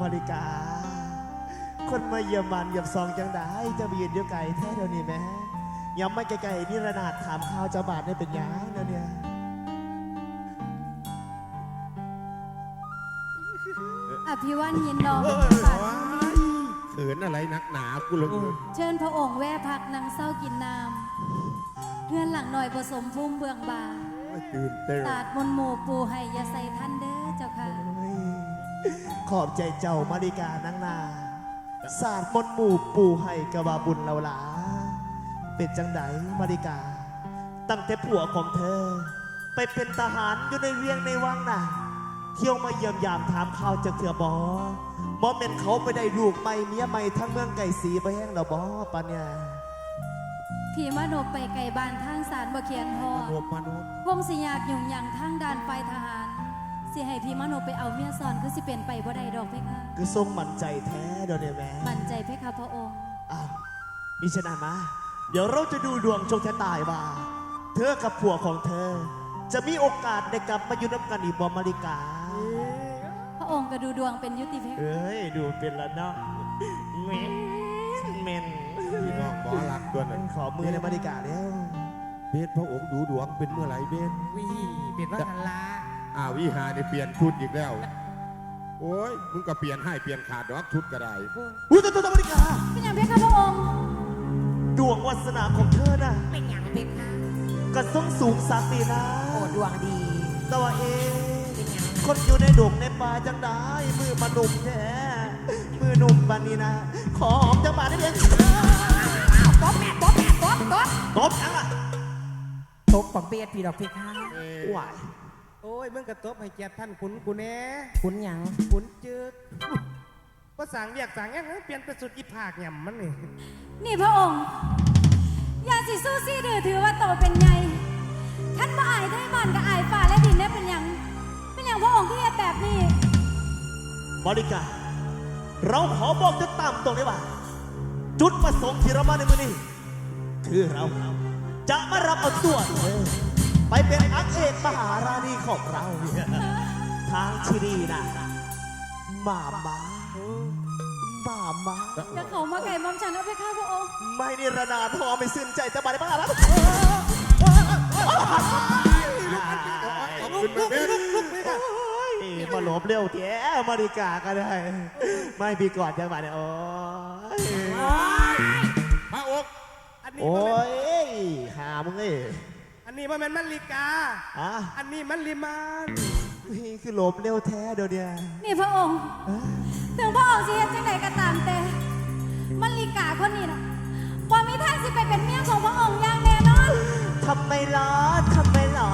มาริกาคนมาเยี่ยมบานเยี่ยมซองจังได้จะไปยืนเดียวไก่แท้เดี๋ยวนี้แม่ยังไม่ไกลๆนี่ระนาดถามข่าวเจ้าบาทได้เป็นหยังเดี๋ยวเนี่ยอภิวันยินดอมเอ้ยค่ะว้ายเขินอะไรนักหนากูเลยเชิญพระองค์แวะพักนังเศร้ากินน้ำเพื่อนหลังหน่อยผสมพุ่มเบืองบาตื่นเต้นตาดมนต์หมู่ปูให้อยาใส่ท่านเด้อเจ้าค่ะโอ้ย ขอบใจเจ้ามาริกานังนาศาสตร์มนต์หมู่ปู่ให้กะว่าบุญเราหลา เป็นจังไดมาริกา ตั้งแต่ผัวของเธอ ไปเป็นทหารอยู่ในเวียงในวังน่ะ เที่ยวมาเยี่ยมยามถามข่าวจากเถื่อบอบอเป็นเขาไปได้ลูกใหม่เมียใหม่ทั้งเมืองไก่สีไปแห้งแล้วบอปะเนี่ยพี่มโนไปไก่บานทางสารบ่เขียนหอมดโนมโนวงสิยากยุ่งอย่างทางด่านไฟทหาร สิให้พี่มโนไปเอาเมียซอนคือสิเป็นไปบ่ได้ดอกเพคะคือทรงมั่นใจแท้เดี๋ยวนี้แม่มั่นใจเพคะพระองค์อ้าวมิฉะนั้นมาเดี๋ยวเราจะดูดวงโชคชะตายว่า เธอกับผัวของเธอ จะมีโอกาสได้กลับมาอยู่น้ำกันอีกบอมาริกา พระองค์ก็ดูดวงเป็นยุติเพคะเอ้ยดูเป็นละเนาะเมนเมนพี่น้องหมอรักตัวนั้นขอมือในมาริกาแล้ว เบสพระองค์ดูดวงเป็นเมื่อไหร่เบสวิเปลี่ยนว่าหันลา อ้าววิหาเนี่ยเปลี่ยนชุดอีกแล้ว โอ้ยมึงก็เปลี่ยนให้เปลี่ยนขาดดอกชุดก็ได้อุ้ยตัวตัวตัวมาริกา เป็นอย่างเพคะพระองค์ ดวงวาสนาของเธอน่ะเป็นอย่างเป็นค่ะกระส่งสูงสักดีนะโอ้ดวงดีแต่ว่าเอ๊ะเป็นอย่างคนอยู่ในดงในป่าจังได้มือมาหนุ่มแท้มือหนุ่มบันนี้นะ ขอหอมจังบาได้เพียงป๊อปแม่ป๊อปแม่ป๊อปป๊อปตบจังล่ะตบปังเปียดปีดอกเพคะเอ้ยหวาย โอ้ยมึงกระตบให้เกียรติท่านขุนกูแน่ขุนหยังขุนจืดภาษาเรียกสั่งยังเปลี่ยนไปสุดอีผากหย่ำมันนี่นี่พระองค์อย่าสิสู้ซี่ดือถือว่าโตเป็นไงท่านบ่อายไทยบ้านกับอายฝ่าและดินได้เป็นหยัง เป็นอย่างพระองค์ที่เฮ็ดแบบนี้บริการเราขอบอกจะตามตรงเลยว่า จุดประสงค์ที่เรามาในมือนี้ คือเราจะมารับเอาตัวเธอ ไปเป็นอักเอกมหาราณีของเราเนี่ยทางที่ดีนะมามามามาจะเขามาไก่มอมฉันเอาไปฆ่าพระองค์ไม่นิรนาทอไม่สิ้นใจจะมาได้บ้าแล้วเอาขึ้นมาเบสมาหลบเร็วแท้มาริกาก็ได้ ไม่พี่กอดยังมาเนี่ยโอ้ยพระองค์อันนี้โอ้ยหามึงเอ้ ยอันนี้มันเป็นมันลิกา อะอันนี้มันลิมานนี่คือหลบเร็วแท้เดี๋ยวเนี้นี่พระองค์ถึงพระองค์สิเฮ็ดจังไดก็ตามแต่มันลีกาคนนี้นะบ่มีทางสิไปเป็นเมียของพระองค์อย่างแน่นอนทำไมล่ะทำไมล่ะ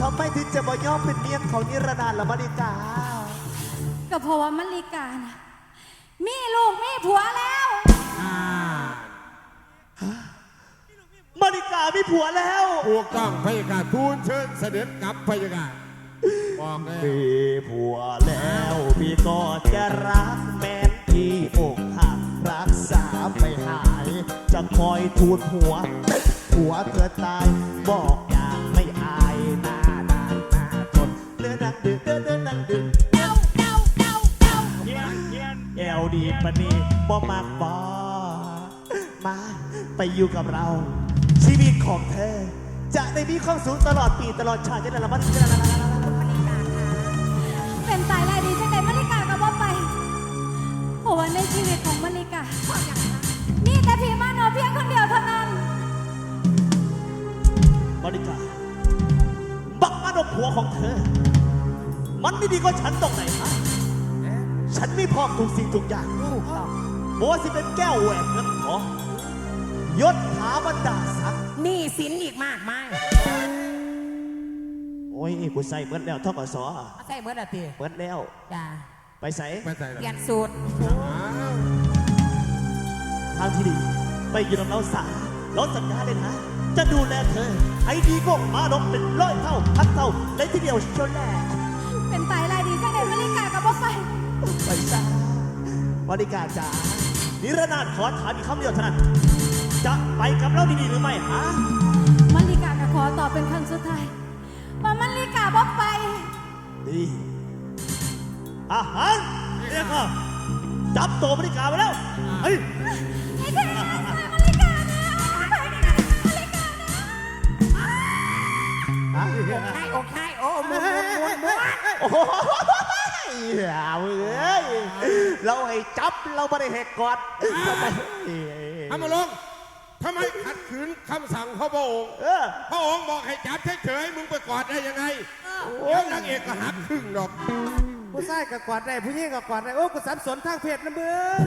ทำไมถึงจะบ่ยอมเป็นเมียของนิรนานละมาริกา ก็เพราะว่ามันลีกานะมีลูกมีผัวแล้ว อ่า มาริกามีผัวแล้ว ถูกต้องพระยาการทูลเชิญเสด็จกลับพระยาการบอกเลย มีผัวแล้วพี่ก็จะรักแม้นที่อกหักรักษาไม่หาย จะคอยทูลหัวติดหัวเธอตาย บอกอย่างไม่อายหน้าด้านหน้าทนเลือนักดึกเดินเดินนักดึกเดาเดาเดาเดาแอวดีปะนี่บ่มากบอมา ไปอยู่กับเราชีวิต ของเธอจะได้มีความสุขตลอดปีตลอดชาติจะได้ละมันจะได้ละเป็นตายรายดีจังไดมันลีกาก็บ่ไปเพราะว่าในชีวิตของมันลีกามีแต่พี่มาโนเพียงคนเดียวเท่านั้นบริการบักมาดกผัวของเธอ มันไม่ดีกว่าฉันตรงไหนฮะฉันมีพร้อมทุกสิ่งทุกอย่างบัวาสิเป็นแก้วแหวนเงินทอง ยศถาบรรดาศักดิ์หนี่สินอีกมากมายโอ้ยกูใส่เบิดแล้วเท่ากับสอเอาใส่เบิร์ดอะตีเบิดแล้ว จ้าไปใส่ไม่ใส่หรเปอกลี่ยนสูตรอ้าวทางที่ดี ไปอยู่กับเราสาเราสัญญาเลยนะ จะดูแลเธอให้ดีก็มาดกเป็นร้อยเท่าพันเท่าเลยทีเดียวเชียวแหละเป็นตายรายดีจังไดมันลีกาก็บ่ไปไปซะบริการจ๋านิรนาถขอถามอีกคำเดียวเท่านั้นจะไป กับเราดีๆหรือไม่ฮะมันลีกาก็ขอตอบเป็นครั้งสุดท้ายว่ามันลีกาบ่ไปดีอาหารเนี่ยค่ะจับตัวมาริกาไปแล้วเฮ้ยไอ้เท่มาริกาเนี่ยไปดิมาริกาเนี่ยฮะใช่โอเคโอ้มุนมุนมุนมุนโอ้โหอย่าเว้ยเราให้จับเราไม่ได้ให้กอดทำมาลง ทำไมขัดขืนคำสั่งของพระองค์ เออพระองค์บอกให้จับเฉยๆมึงไปกอดได้ยังไงเดี๋ยวนางเอกก็หักครึ่งดอกผู้ชายก็กวาดได้ผู้หญิงก็กวาดได้โอ้กูสับสนทางเพศนะมึง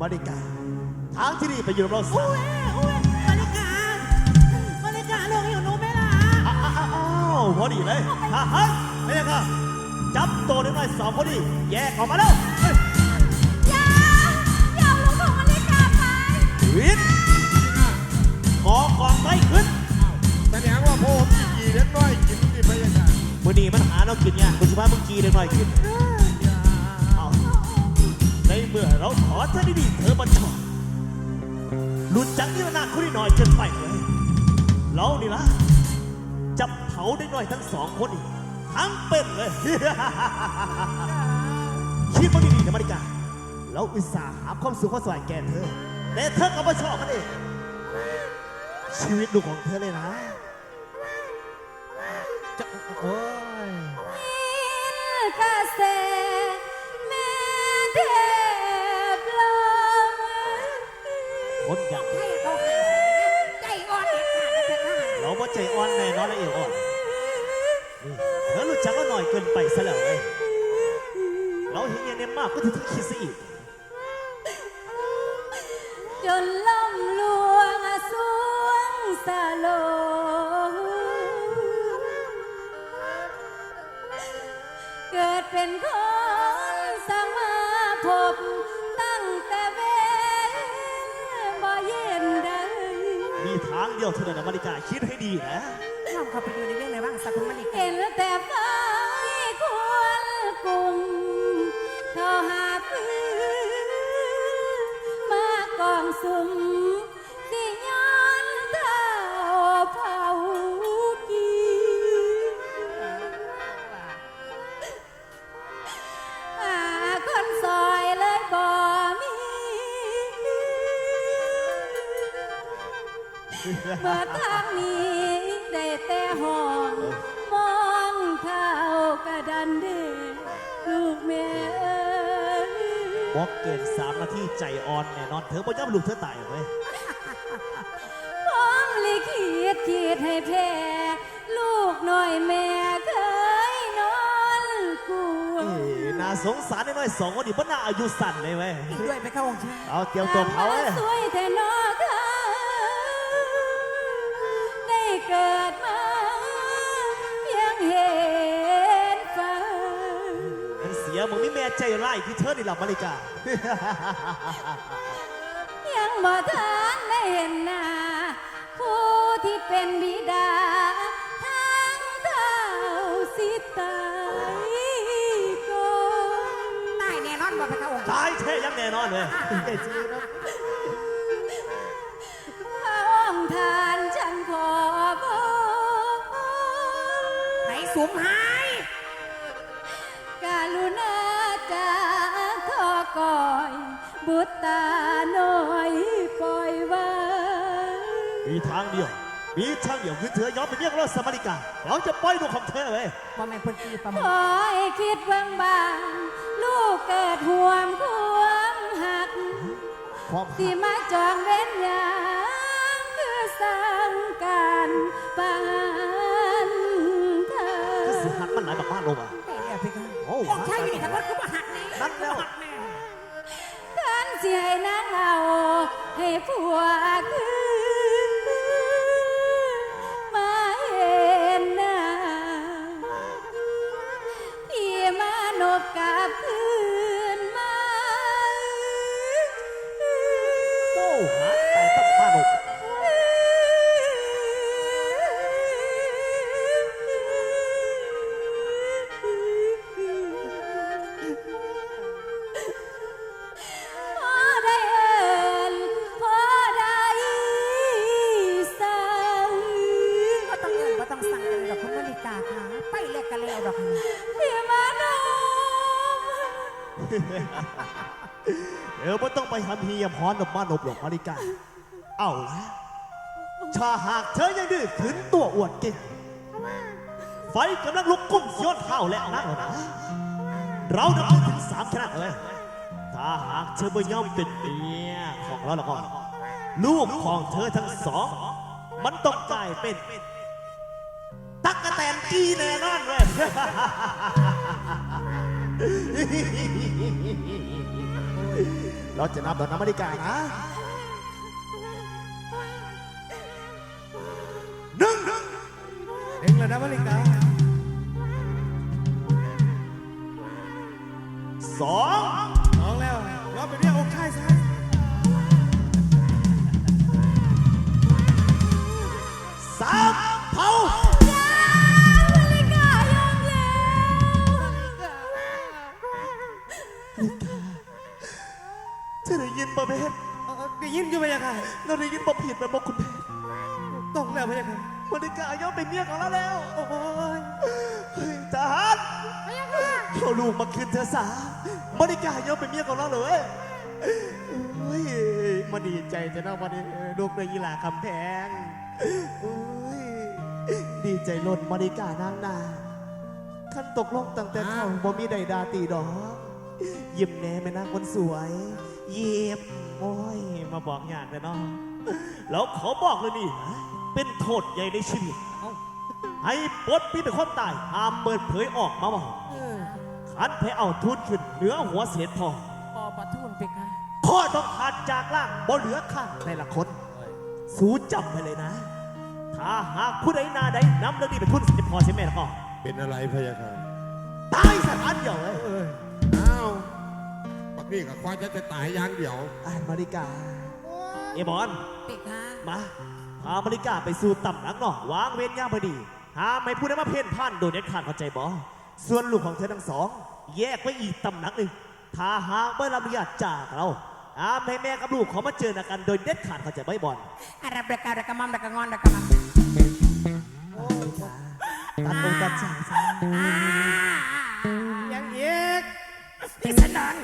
มาริกาทางที่นี่ไปอยู่กับเราสามมาริกามาริกาลงอยู่หนูไหมล่ะอ้าวอ้าวอ้าวพอดีเลยฮ่าฮ่าไม่ยังค่ะจับตัวน้อยๆสองคนนี้แยกออกมาแล้ว เรากินยากคุณสุภาพมึงกีเลยหน่อยขึ้นเอาในเมื่อเราขอเธอดีๆเธอบัญชอบหลุดจากนิรนามคุณนิดหน่อยเกินไปเลยเรานี่ละจะเผาได้หน่อยทั้งสองคนอีกทั้งเป็นเลย คิดว่าดีๆนะมาริกาเราอุตส่าห์หาความสุขความสบายแก่เธอ แต่เธอก็ไม่ชอบกันเองชีวิตลูกของเธอเลยนะจะโอ้ คนอย่างให้เขาหาใจอ่อนเด็ดขาดนะเพคะเราว่าใจอ่อนแน่นอนและเอวอ่อนนี่เธอรู้จักก็หน่อยเกินไปซะแล้วเว้ยเราเห็นอย่างนี้มากก็ถึงคิดซะอีกจนล่มลวงอสวงสะโล เกิดเป็นคนสังมาพบตั้งแต่เวนบ่เย็นใดมีทางเดียวเท่านั้นนะมาริกาคิดให้ดีนะ น้องเข้าไปดูในเรื่องไหนบ้างสักคุณมาริกาเห็นแต่ไฟควรกลุ่มเขาหาพื้นมากองสุม เมื่อทางนี้ได้แต่ห้องมองเท้ากระดันเดลูกแม่เอ้ยบอกเกินสามนาทีใจอ่อนแน่นอนเธอบ่ย่อมลูกเธอตายหรอกเว้ยพร้อมลิขิตขีดให้แพ้ลูกน้อยแม่เคยนอนกลัว เอ้ยน่าสงสารน้อยๆสองคนนี้บ่น่าอายุสั้นเลยเว้ยอีกด้วยไปเข้าองค์ชายเอาเตรียมตัวเผาเลย สวยแต่นอเกิดมาเพียงเห็นฟ้ามันเสียมึงไม่แม่ใจร้ายที่เธอนี่หลับมาริกายังบ่ทันได้เห็นหน้าผู้ที่เป็นบิดาทางเท้าสิตายก่อนตายแน่นอนบ่ไปเข้าองค์ชายตายแท้ยังแน่นอนเลยพ สูงหายกรุณาจากทอกอย บุตรตาน้อยปล่อยไว้มีทางเดียว มีทางเดียวคือเธอยอมเป็นเมียของเราสมาริกา เราจะปล่อยลูกของเธอเว้ยบ่แม่นเพิ่นตีประขมาอให้คิดเบื้องบาง ลูกเกิดห่วงความหัก ความที่มาจองเว้นยางคือสังการปานเธคือ อสิหักมันหลายแบบบ้านลงอะได้แล้วเพคะโอ้องค์ชายอยู่นี่ทั้งหมดคือมาหักแน่นั่นแล้วหักแน่ท่านสิให้นางเอาให้ผัวคือ น้ำเฮียมฮอนบมานบหรอกมาริกา เอาละชาหากเธอยังดื้อขืนตัวอวดเก่งไฟกำลังลุกกุ้มยอดข้าและนักแล้วนะเรานับถึงสามชนะเลย ถ้าหากเธอไม่ยอมเป็นเมียของเราแล้วก็ลูกของเธอทั้งสอง มันต้องกลายเป็น ตักกะแตนกีแน่นอนเลย เราจะนับดอกน้ำ理解なดึงนึ่งหนึ่งเองลยน้ะมะลิกาสอง ต้องแล้วไหมยังไงอเมริกายอมเป็นเมียของเราแล้ว โอ้ยเฮ้ยทหารเอาลูกมาคืนเธอสาอเมริกายอมเป็นเมียของเราเลยเฮ้ยมาดีใจจะน่าวันนี้ลูกในยีหลาคำแพงเฮ้ยดีใจล้นอเมริกานางนาขั้นตกลงตั้งแต่เข้าบ่มีใดดาตีดอกยิ้มแน่แม่นางคนสวยเยียบโอ้ยมาบอกอยากเลยเนาะแล้วขอบอกเลยนี่ เป็นโทษใหญ่ในชีวิตให้ปลดพี่เป็นคนตายห้ามเปิดเผยออกมาบอกขันไปเอาทุนขึ้นเหนือหัวเสียทองพอประทุนไปค่ะข้อต้องขาดจากล่างบ่เหลือข้างในละคน สู้จำไปเลยนะ ถ้าหากผู้ใดหนาใดนำเรื่องนี้ไปทุนเสียพอเสียแม่แล้วก็เป็นอะไรพะยะค่ะตายสถานเดียวเลยอ้าวปักนี่กับควายจะจะตายอย่างเดียวอ่านมาริกา เอบอน ไปค่ะมา พามาริกาไปสู่ต่ำหนักเนาะวางเว้นย่างพอดีหาไม่พูดได้มาเพ่นพ่านโดยเด็ดขาดเข้าใจบ่ส่วนลูกของเธอทั้งสอง แยกไว้อีกตำหนักหนึ่งถ้าหากไม่รับอนุญาตจากเราอาให้แม่กับลูกเขามาเจอหน้ากันโดยเด็ดขาดเข้าใจบ่บอลอารับระการะกะมัมระกงอนระกะมัมตัดองค์ตัดใจซะยังอีกที่สนอน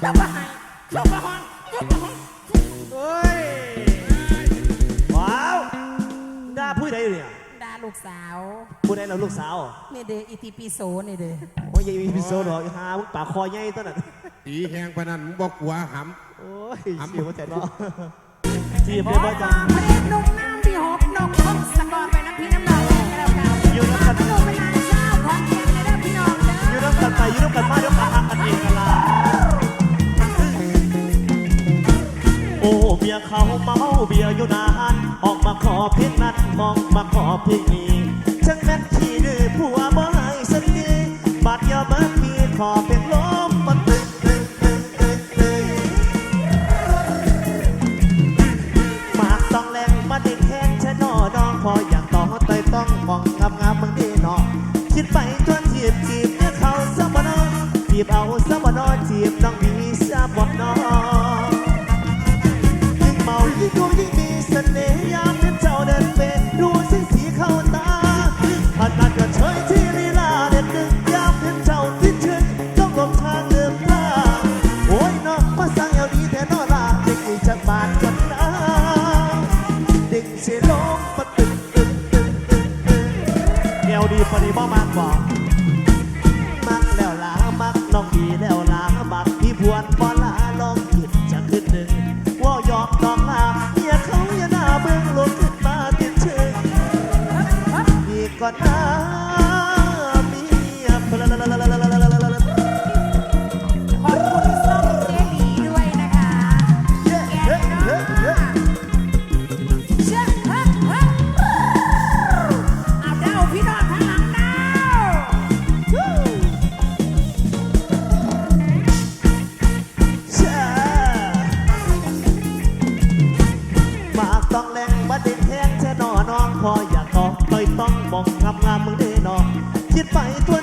เข้ามาให้เข้ามาห้องเข้ามาห้องโอ้ย ลูกสาวผู้ใดเราลูกสาวนี่เดออิติปิโสนี่เดอโอ้ยยายมีพิโซดหรอกหามึงปากคอใหญ่ตัวนั้นตีแหงปะนันมึงบอกกลัวหโอ้ยทำเสียวแต่เนาะทีมขเรียบอร้อยจัฝางกเพลงนุ่มน้ำที่หกนกพงสกอร์ไปน้ำพี่น้ำนองกันแล้วกันอยู่แล้วกันขนมเป็นนางเจ้าของเพียงในด้านพี่น้องเด้ออยู่น้ำกันไปอยู่น้ำกันมาเดี๋ยวปากหักกันเองกันละ เบียเขาเมาเบียอยู่นานออกมาขอเพลงนั้นมองมาขอเพลงนี้ช่างแม่นขี้ดื้อผัวบ่ให้สักทีบัดยามามีขอเพลงลมมัน far. มองงามงามมึงได้นอคิดไปตัว